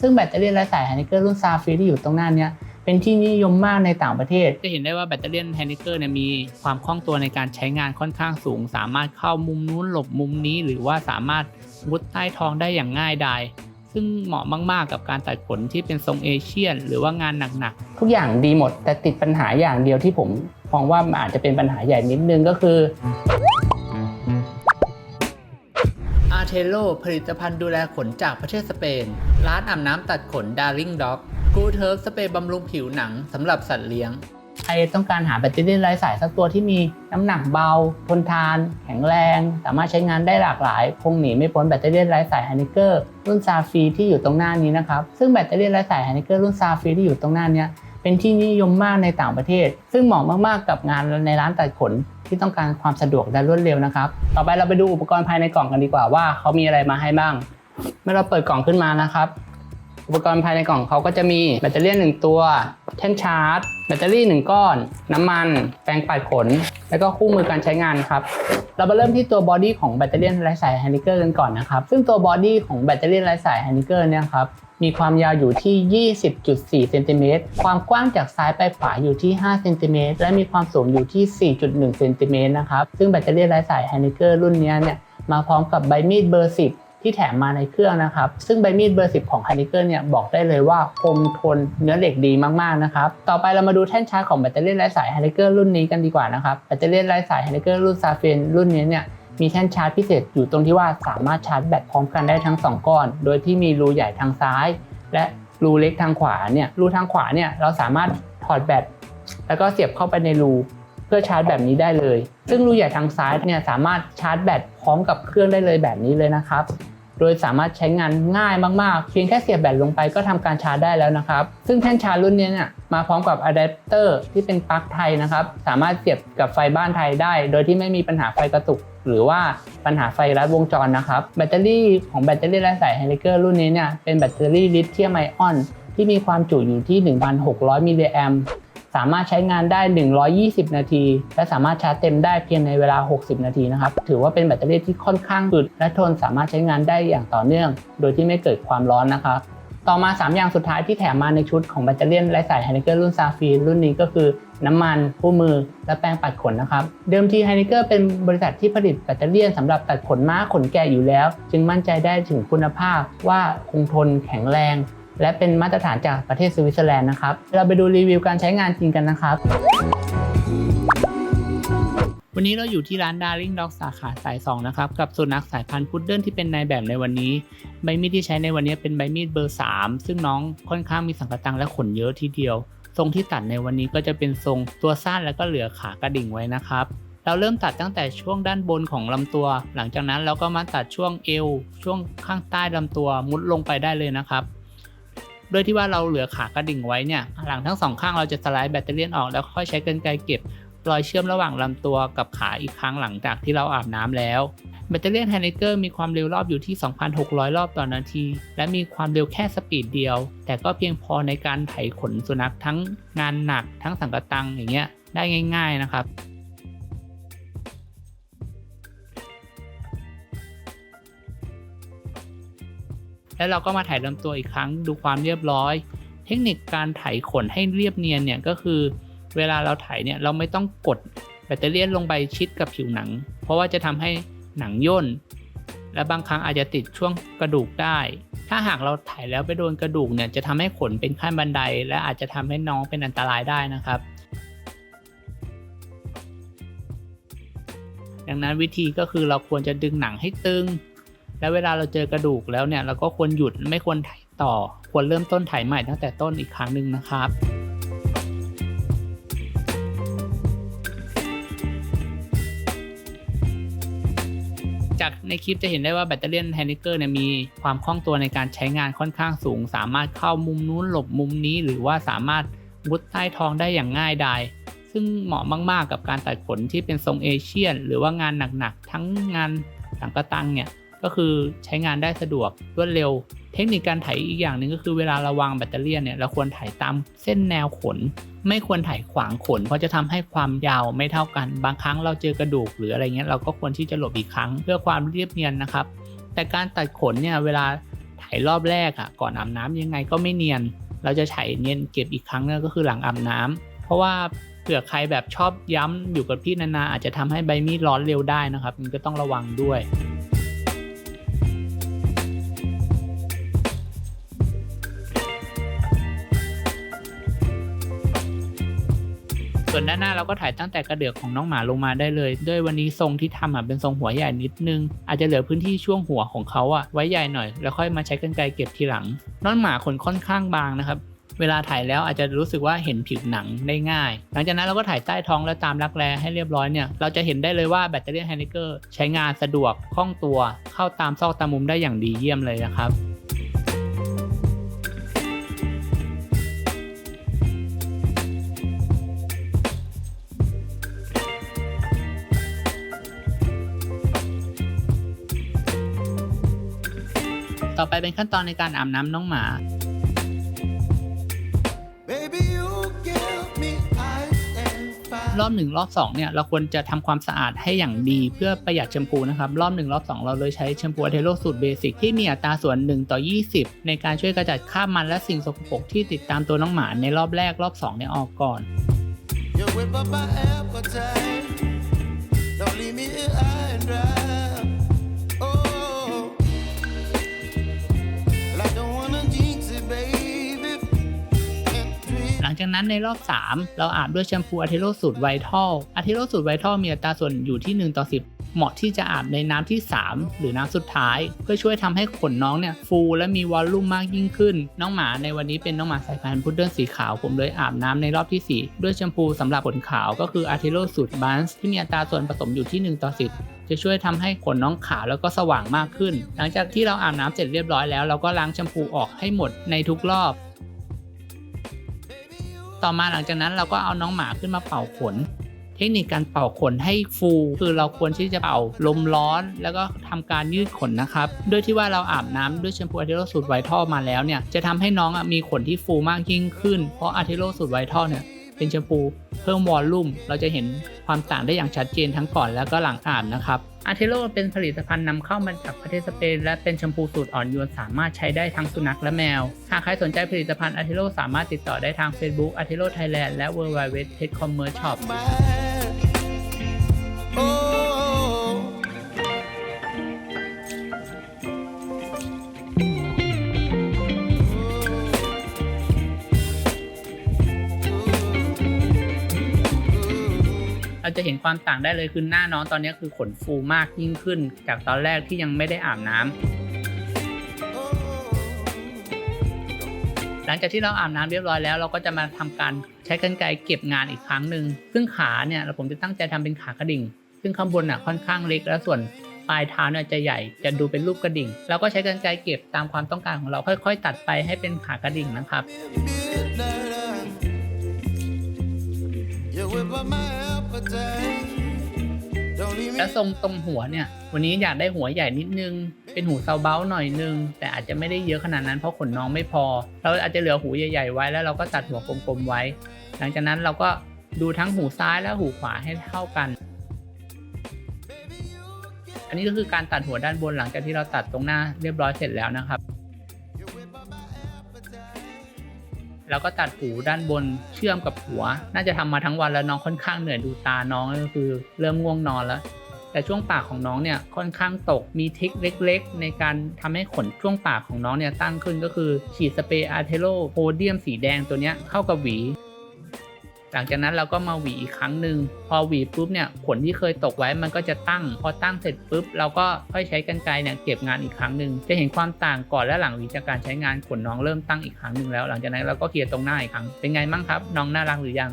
ซึ่งแบตเตอรี่ไร้สายไฮนิเกอร์รุ่นซาฟีที่อยู่ตรงหน้าเนี้ยเป็นที่นิยมมากในต่างประเทศ จะเห็นได้ว่าแบตเตอรี่ไฮนิเกอร์เนี่ยมีความคล่องตัวในการใช้งานค่อนข้างสูง สามารถเข้ามุมนู้นหลบมุมนี้ หรือว่าสามารถมุดใต้ท้องได้อย่างง่ายดายซึ่งเหมาะมาก ๆ กับการตัดขนที่เป็นทรงเอเชียน หรือว่างานหนัก ๆ ทุกอย่างดีหมดแต่ติดปัญหาอย่างเดียวที่ผมมองว่าอาจจะเป็นปัญหาใหญ่นิดนึงก็คือ เทโลผลิตภัณฑ์ดูแลขนจากประเทศสเปน ร้านอาบน้ำตัดขน Darling Dog กูเทิร์ฟสเปรย์บำรุงผิวหนังสำหรับสัตว์เลี้ยง ใครต้องการหาแบตเตอรี่ไร้สายสักตัวที่มีน้ำหนักเบา ทนทาน แข็งแรง สามารถใช้งานได้หลากหลาย คงหนีไม่พ้นแบตเตอรี่ไร้สายไฮนิเกอร์รุ่นซาฟีที่อยู่ตรงหน้านี้นะครับ ซึ่งแบตเตอรี่ไร้สายไฮนิเกอร์รุ่นซาฟีที่อยู่ตรงหน้านี้เป็นที่นิยมมากในต่างประเทศ ซึ่งเหมาะมากๆกับงานในร้านตัดขน ที่ต้องการความสะดวกและรวดเร็วนะครับ ต่อไปเราไปดูอุปกรณ์ภายในกล่องกันดีกว่าว่าเขามีอะไรมาให้บ้าง เมื่อเราเปิดกล่องขึ้นมานะครับ อุปกรณ์ภายในกล่องเขาก็จะมีแบตเตอรี่หนึ่งตัวแท่นชาร์จ แบตเตอรี่หนึ่งก้อน น้ำมัน แปรงปัดขน แล้วก็คู่มือการใช้งานครับเรามาเริ่มที่ตัวบอดี้ของแบตเตอรี่ไร้สายไฮนิเกอร์กันก่อนนะครับ ซึ่งตัวบอดี้ของแบตเตอรี่ไร้สายไฮนิเกอร์เนี่ยครับ มีความยาวอยู่ที่ 20.4 เซนติเมตร ความกว้างจากซ้ายไปขวาอยู่ที่ 5 เซนติเมตร และมีความสูงอยู่ที่ 4.1 เซนติเมตรนะครับ ซึ่งแบตเตอรี่ไร้สายไฮนิเกอร์รุ่นนี้เนี่ย มาพร้อมกับใบมีดเบอร์ 10 ที่แถมมาในเครื่องนะครับ ซึ่งใบมีดเบอร์ 10 ของ h ฮนิเกอร์เนี่ย บอกได้เลยว่าคมทนเนื้อเหล็กดีมาก ๆ นะครับ ต่อไปเรามาดูแท่นชาร์จของแบตเตอรี่ไร้สาย h ฮนิเกอร์รุ่นนี้กันดีกว่านะครับ แบตเตอรี่ไร้สาย h ฮนิเกอร์รุ่นซาเฟนรุ่นนี้เนี่ย มีแท่นชาร์จพิเศษอยู่ตรงที่ว่าสามารถชาร์จแบตพร้อมกันได้ทั้ง 2 ก้อน โดยที่มีรูใหญ่ทางซ้าย และรูเล็กทางขวาเนี่ยรูทางขวาเนี่ยเราสามารถถอดแบตแล้วก็เสียบเข้าไปในรูเพื่อชาร์จแบบนี้ได้เลย ซึ่งรูใหญ่ทางซ้ายเนี่ยสามารถชาร์จแบตพร้อมกับเครื่องได้เลยแบบนี้เลยนะครับ โดยสามารถใช้งานง่ายมากๆ เพียงแค่เสียบแบตลงไปก็ทำการชาร์จได้แล้วนะครับ ซึ่งแท่นชาร์จรุ่นนี้เนี่ยมาพร้อมกับอะแดปเตอร์ที่เป็นปลั๊กไทยนะครับ สามารถเสียบกับไฟบ้านไทยได้ โดยที่ไม่มีปัญหาไฟกระตุก หรือว่าปัญหาไฟลัดวงจรนะครับ แบตเตอรี่ของแบตเตอรี่ไร้สายไฮลิเกอร์รุ่นนี้เนี่ยเป็นแบตเตอรี่ลิเธียมไอออนที่มีความจุอยู่ที่ 1,600 มิลลิแอมป์ สามารถใช้งานได้ 120 นาที และสามารถชาร์จเต็มได้เพียงในเวลา 60 นาทีนะครับ ถือว่าเป็นแบตเตอรี่ที่ค่อนข้างอึดและทนสามารถใช้งานได้อย่างต่อเนื่อง โดยที่ไม่เกิดความร้อนนะครับต่อมา 3 อย่างสุดท้ายที่แถมมาในชุดของแบตเตอรี่ไร้สายไฮนิเกอร์รุ่นซาฟีรุ่นนี้ก็คือน้ำมันคู่มือ และแปรงปัดขนนะครับ เดิมทีไฮนิเกอร์เป็นบริษัทที่ผลิตแบตเตอรี่สำหรับตัดขนม้าขนแกะอยู่แล้ว จึงมั่นใจได้ถึงคุณภาพว่าคงทนแข็งแรง และเป็นมาตรฐานจากประเทศสวิตเซอร์แลนด์นะครับ เราไปดูรีวิวการใช้งานจริงกันนะครับ วันนี้เราอยู่ที่ร้าน Darling Dog สาขาสาย 2 นะครับ กับสุนัขสายพันธุ์พุดเดิ้ลที่เป็นนายแบบในวันนี้ ใบมีดที่ใช้ในวันนี้เป็นใบมีดเบอร์ 3 ซึ่งน้องค่อนข้างมีสังกะตังและขนเยอะทีเดียว ทรงที่ตัดในวันนี้ก็จะเป็นทรงตัวสั้นแล้วก็เหลือขากระดิ่งไว้นะครับเราเริ่มตัดตั้งแต่ช่วงด้านบนของลำตัว หลังจากนั้นเราก็มาตัดช่วงเอว ช่วงข้างใต้ลำตัวมุดลงไปได้เลยนะครับ โดยที่ว่าเราเหลือขากระดิ่งไว้เนี่ยหลังทั้งสองข้างเราจะสไลด์แบตเตอรี่ออกแล้วค่อยใช้กรรไกรเก็บรอยเชื่อมระหว่างลำตัวกับขาอีกครั้งหลังจากที่เราอาบน้ำแล้ว แบตเตอรี่ไฮเนเกอร์มีความเร็วรอบอยู่ที่ 2,600 รอบต่อนาที และมีความเร็วแค่สปีดเดียว แต่ก็เพียงพอในการไถขนสุนัขทั้งงานหนักทั้งสังกตังอย่างเงี้ยได้ง่าย ๆนะครับ แล้วเราก็มาถ่ายลำตัวอีกครั้งดูความเรียบร้อย เทคนิคการไถขนให้เรียบเนียนเนี่ยก็คือ เวลาเราไถเนี่ยเราไม่ต้องกดแบตเตอรี่ลงไปชิดกับผิวหนัง เพราะว่าจะทำให้หนังย่น และบางครั้งอาจจะติดช่วงกระดูกได้ ถ้าหากเราไถแล้วไปโดนกระดูกเนี่ยจะทำให้ขนเป็นขั้นบันได และอาจจะทำให้น้องเป็นอันตรายได้นะครับดังนั้นวิธีก็คือเราควรจะดึงหนังให้ตึง แล้วเวลาเราเจอกระดูกแล้วเนี่ยเราก็ควรหยุดไม่ควรไถต่อ ควรเริ่มต้นไถใหม่ตั้งแต่ต้นอีกครั้งหนึ่งนะครับจากในคลิปจะเห็นได้ว่าแบตเตอรี่ไฮนิเกอร์เนี่ยมีความคล่องตัวในการใช้งานค่อนข้างสูง สามารถเข้ามุมนู้นหลบมุมนี้ หรือว่าสามารถมุดใต้ท้องได้อย่างง่ายดายซึ่งเหมาะมาก ๆ กับการตัดขนที่เป็นทรงเอเชียน หรือว่างานหนัก ๆ ทั้งงานสังกะตังเนี่ย ก็คือใช้งานได้สะดวกรวดเร็ว เทคนิคการไถอีกอย่างหนึ่งก็คือเวลาเราวางแบตเตอรี่เนี่ยเราควรไถตามเส้นแนวขน ไม่ควรไถขวางขน เพราะจะทำให้ความยาวไม่เท่ากัน บางครั้งเราเจอกระดูกหรืออะไรเงี้ยเราก็ควรที่จะหลบอีกครั้ง เพื่อความเรียบเนียนนะครับ แต่การตัดขนเนี่ยเวลาถ่ายรอบแรกอะก่อนอาบน้ำยังไงก็ไม่เนียน เราจะถ่ายเนียนเก็บอีกครั้งนึงก็คือหลังอาบน้ำเพราะว่าเผื่อใครแบบชอบย้ำอยู่กับที่นานๆอาจจะทำให้ใบมีดร้อนเร็วได้นะครับมันก็ต้องระวังด้วย ส่วนด้านหน้าเราก็ถ่ายตั้งแต่กระเดือกของน้องหมาลงมาได้เลย ด้วยวันนี้ทรงที่ทำอะเป็นทรงหัวใหญ่นิดนึง อาจจะเหลือพื้นที่ช่วงหัวของเขาอะไว้ใหญ่หน่อย แล้วค่อยมาใช้กรรไกรเก็บทีหลัง น้องหมาขนค่อนข้างบางนะครับเวลาถ่ายแล้วอาจจะรู้สึกว่าเห็นผิวหนังได้ง่าย หลังจากนั้นเราก็ถ่ายใต้ท้องแล้วตามรักแร้ให้เรียบร้อยเนี่ย เราจะเห็นได้เลยว่าแบตเตอรี่ไฮเนเกอร์ใช้งานสะดวกคล่องตัว เข้าตามซอกตามมุมได้อย่างดีเยี่ยมเลยนะครับ ต่อไปเป็นขั้นตอนในการอาบน้ำน้องหมา Baby, you give me ice and fire. รอบหนึ่งรอบ2เนี่ยเราควรจะทำความสะอาดให้อย่างดีเพื่อประหยัดแชมพูนะครับรอบ1รอบ2เราเลยใช้แชมพูอัลเทโลสูตรเบสิกที่มีอัตราส่วน1ต่อ20 ในการช่วยกระจัดคราบมันและสิ่งสกปรกที่ติดตามตัวน้องหมาในรอบแรกรอบ2เนี่ยออกก่อน You whip up my appetite. Don't leave me here จากนั้นในรอบ 3 เราอาบด้วยแชมพูอัลเทโลสูตรไวทัลอัลเทโลสูตรไวทัลมีอัตราส่วนอยู่ที่ 1 ต่อ 10 เหมาะที่จะอาบในน้ำที่ 3 หรือน้ำสุดท้าย เพื่อช่วยทำให้ขนน้องเนี่ยฟูและมีวอลลุ่มมากยิ่งขึ้น น้องหมาในวันนี้เป็นน้องหมาสายพันธุ์พุดเดิ้ลสีขาวผมเลยอาบน้ำในรอบที่ 4 ด้วยแชมพูสำหรับขนขาวก็คืออัลเทโลสูตรบันส์ที่มีอัตราส่วนผสมอยู่ที่ 1 ต่อ 10จะช่วยทำให้ขนน้องขาวแล้วก็สว่างมากขึ้น หลังจากที่เราอาบน้ำเสร็จเรียบร้อยแล้วเราก็ล้างแชมพูออกให้หมดในทุกรอบ ต่อมาหลังจากนั้นเราก็เอาน้องหมาขึ้นมาเป่าขน เทคนิคการเป่าขนให้ฟู คือเราควรที่จะเป่าลมร้อน แล้วก็ทำการยืดขนนะครับด้วยที่ว่าเราอาบน้ำด้วยแชมพูอะเทโลสูตรไวท์ท่อมาแล้วเนี่ยจะทำให้น้องมีขนที่ฟูมากยิ่งขึ้น เพราะอะเทโลสูตรไวท์ท่อเนี่ย เป็นแชมพูเพิ่มวอลลุ่มเราจะเห็นความต่างได้อย่างชัดเจนทั้งก่อนแล้วก็หลังอาบนะครับอาเทโลเป็นผลิตภัณฑ์นำเข้ามาจากประเทศสเปน และเป็นแชมพูสูตรอ่อนโยนสามารถใช้ได้ทั้งสุนัขและแมว หากใครสนใจผลิตภัณฑ์อาเทโลสามารถติดต่อได้ทาง Facebook อาเทโลไทยแลนด์และ w w w Pet Commerce Shop เราจะเห็นความต่างได้เลยคือหน้าน้องตอนนี้คือขนฟูมากยิ่งขึ้น จากตอนแรกที่ยังไม่ได้อาบน้ำ oh. หลังจากที่เราอาบน้ำเรียบร้อยแล้ว เราก็จะมาทำการใช้กรรไกรเก็บงานอีกครั้งหนึ่งซึ่งขาเนี่ยเราผมจะตั้งใจทำเป็นขากระดิ่ง ซึ่งข้างบนน่ะค่อนข้างเล็กและส่วนปลายเท้าเนี่ยจะใหญ่จะดูเป็นรูปกระดิ่ง เราก็ใช้กรรไกรเก็บตามความต้องการของเราค่อย ๆ ตัดไปให้เป็นขากระดิ่งนะครับ Midnight, you whip up my และทรงตรงหัวเนี่ย วันนี้อยากได้หัวใหญ่นิดนึง เป็นหูเซาเบ้าหน่อยนึง แต่อาจจะไม่ได้เยอะขนาดนั้นเพราะขนน้องไม่พอ เราอาจจะเหลือหูใหญ่ๆไว้แล้วเราก็ตัดหัวกลมๆไว้ หลังจากนั้นเราก็ดูทั้งหูซ้ายและหูขวาให้เท่ากัน อันนี้ก็คือการตัดหัวด้านบนหลังจากที่เราตัดตรงหน้าเรียบร้อยเสร็จแล้วนะครับ แล้วก็ตัดหูด้านบนเชื่อมกับหัว น่าจะทำมาทั้งวันแล้วน้องค่อนข้างเหนื่อยดูตาน้องก็คือเริ่มง่วงนอนแล้ว แต่ช่วงปากของน้องเนี่ยค่อนข้างตกมีทิคเล็ก ๆ ในการทำให้ขนช่วงปากของน้องเนี่ยตั้งขึ้นก็คือฉีดสเปรย์อาร์เทโลโพเดียมสีแดงตัวเนี้ยเข้ากับหวี หลังจากนั้นเราก็มาหวีอีกครั้งหนึ่งพอหวีปุ๊บเนี่ยขนที่เคยตกไว้มันก็จะตั้ง พอตั้งเสร็จปุ๊บเราก็ค่อยใช้กรรไกรเนี่ยเก็บงานอีกครั้งหนึ่งจะเห็นความต่างก่อนและหลังหวีจากการใช้งานขนน้องเริ่มตั้งอีกครั้งหนึ่งแล้ว หลังจากนั้นเราก็เคลียร์ตรงหน้าอีกครั้งเป็นไงบ้างครับ น้องน่ารักหรือยัง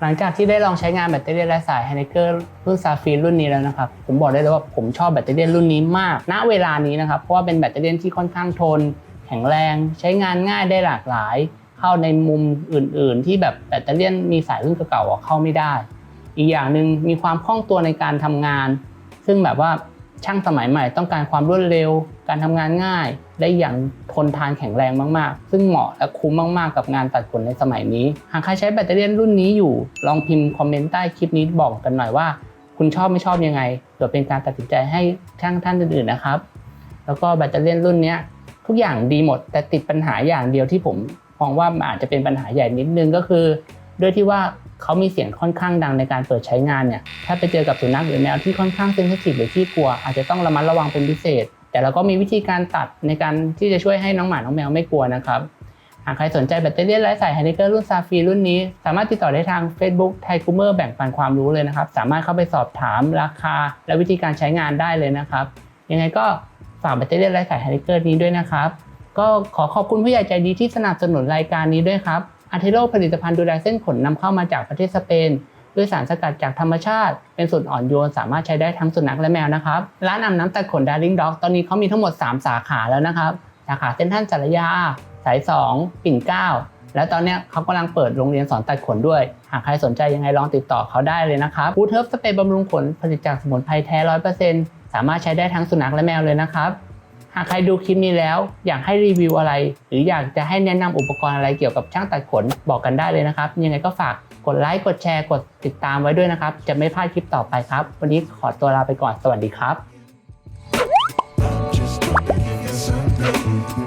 หลังจากที่ได้ลองใช้งานแบตเตอรี่ไร้สาย h ฮเนเกอร์รุ่นซาฟีรุ่นนี้แล้วนะครับ ผมบอกได้เลยว่าผมชอบแบตเตอรี่รุ่นนี้มาก ณ เวลานี้นะครับ เพราะว่าเป็นแบตเตอรี่ที่ค่อนข้างทน ข็งแรง ใช้งานง่ายได้หลากหลาย เข้าในมุมอื่น ๆ ที่แบบแบตเตอรี่มีสายรุ่นเก่าๆเข้าไม่ได้ อีกอย่างหนึ่งมีความคล่องตัวในการทำงาน ซึ่งแบบว่าช่างสมัยใหม่ต้องการความรวดเร็ว การทำงานง่าย และอย่างทนทานแข็งแรงมาก ๆ ซึ่งเหมาะและคุ้มมาก ๆ กับงานตัดขนในสมัยนี้ หากใครใช้แบตเตอรี่รุ่นนี้อยู่ ลองพิมพ์คอมเมนต์ใต้คลิปนี้บอกกันหน่อยว่า คุณชอบไม่ชอบยังไงเผื่อเป็นการตัดสินใจให้ช่างท่านอื่น ๆ นะครับ แล้วก็แบตเตอรี่รุ่นนี้ ทุกอย่างดีหมด แต่ติดปัญหาอย่างเดียวที่ผมมองว่ามันอาจจะเป็นปัญหาใหญ่นิดนึงก็คือ ด้วยที่ว่าเขามีเสียงค่อนข้างดังในการเปิดใช้งานเนี่ยถ้าไปเจอกับสุนัขหรือแมวที่ค่อนข้างเซนซิทีฟหรือที่กลัว อาจจะต้องระมัดระวังเป็นพิเศษ แต่เราก็มีวิธีการตัดในการที่จะช่วยให้น้องหมาน้องแมวไม่กลัวนะครับหากใครสนใจแบตเตอรี่ไร้สายไฮเนเกอร์รุ่นซาฟีรุ่นนี้ สามารถติดต่อได้ทาง Facebook ไทคูเมอร์แบ่งปันความรู้เลยนะครับ สามารถเข้าไปสอบถามราคา และวิธีการใช้งานได้เลยนะครับ ยังไงก็ ฝากแบตเตอรี่ไร้สายไฮเนเกอร์นี้ด้วยนะครับ ก็ขอขอบคุณผู้ใหญ่ใจดีที่สนับสนุนรายการนี้ด้วยครับอาร์เทโลผลิตภัณฑ์ดูแลเส้นขนนำเข้ามาจากประเทศสเปนด้วยสารสกัดจากธรรมชาติ เป็นสูตรอ่อนโยนสามารถใช้ได้ทั้งสุนัขและแมวนะครับ ร้านอาบน้ำตัดขน Darling Dog ตอนนี้เขามีทั้งหมด 3 สาขาแล้วนะครับ สาขาเซ็นทรัลสารยา สาย 2 ปิ่นเกล้าและตอนนี้เขากำลังเปิดโรงเรียนสอนตัดขนด้วย หากใครสนใจยังไงลองติดต่อเขาได้เลยนะครับบูเทิร์ฟสเปรย์บำรุงขนผลิตจากสมุนไพรแท้100% สามารถใช้ได้ทั้งสุนัขและแมวเลยนะครับ หากใครดูคลิปนี้แล้ว อยากให้รีวิวอะไร หรืออยากจะให้แนะนำอุปกรณ์อะไรเกี่ยวกับช่างตัดขนบอกกันได้เลยนะครับ ยังไงก็ฝากกดไลค์กดแชร์กดติดตามไว้ด้วยนะครับ จะไม่พลาดคลิปต่อไปครับ วันนี้ขอตัวลาไปก่อนสวัสดีครับ